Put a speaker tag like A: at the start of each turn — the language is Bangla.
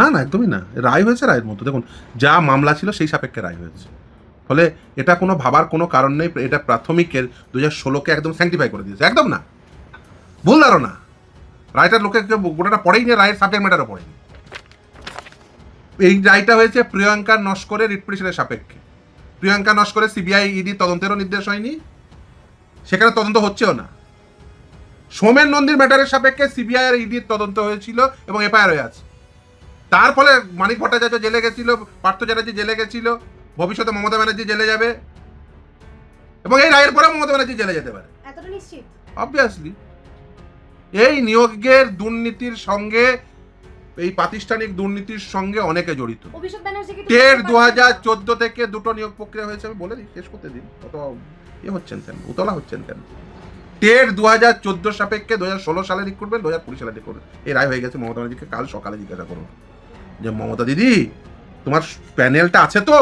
A: না না, একদমই না। রায় হয়েছে রায়ের মতো দেখুন, যা মামলা ছিল সেই সাপেক্ষে রায় হয়েছে। ফলে এটা কোনো ভাবার কোনো কারণ নেই, এটা প্রাথমিকের দু হাজার ষোলোকে একদম স্যাংটিফাই করে দিয়েছে। একদম না। ভুল ধারণা। রায়টার লোকে গোটাটা পড়েই না, রায়ের সাবজেক্ট ম্যাটারও পড়েনি। এই রায়টা হয়েছে প্রিয়ঙ্কা নস্করের রিটপিটিশনের সাপেক্ষে। প্রিয়ঙ্কা নস্করের সিবিআই ইডি তদন্তেরও নির্দেশ হয়নি। সেখানে তদন্ত হচ্ছেও না। সোমেন নন্দীর ম্যাটারের সাপেক্ষে সিবিআই আর ইডির তদন্ত হয়েছিল এবং এফআইআর হয়ে আছে। তার ফলে মানিক ভট্টাচার্য জেলে গেছিল পার্থ চ্যাটার্জি জেলে গেছিল ভবিষ্যতে মমতা ব্যানার্জি জেলে যাবে এবং এই রায়ের পরে মমতা ব্যানার্জি জেলে যেতে পারে। অবভিয়াসলি এই নিয়োগের দুর্নীতির সঙ্গে এই প্রাতিষ্ঠানিক দুর্নীতির সঙ্গে অনেকে জড়িত। টের দু হাজার চোদ্দ থেকে দুটো নিয়োগ প্রক্রিয়া হয়েছে আমি বলে দিই শেষ করতে দিন কত ইয়ে হচ্ছেন কেন উতলা হচ্ছেন কেন? টের দু হাজার চোদ্দ সাপেক্ষে দু হাজার ষোলো সালে রিক্রুটমেন্ট দু হাজার কুড়ি সালে রিক্রুটমেন্ট এই রায় হয়ে গেছে মমতা ব্যানার্জিকে কাল সকালে জিজ্ঞাসা করুন। যে মমতা দিদি তোমার প্যানেলটা আছে তো?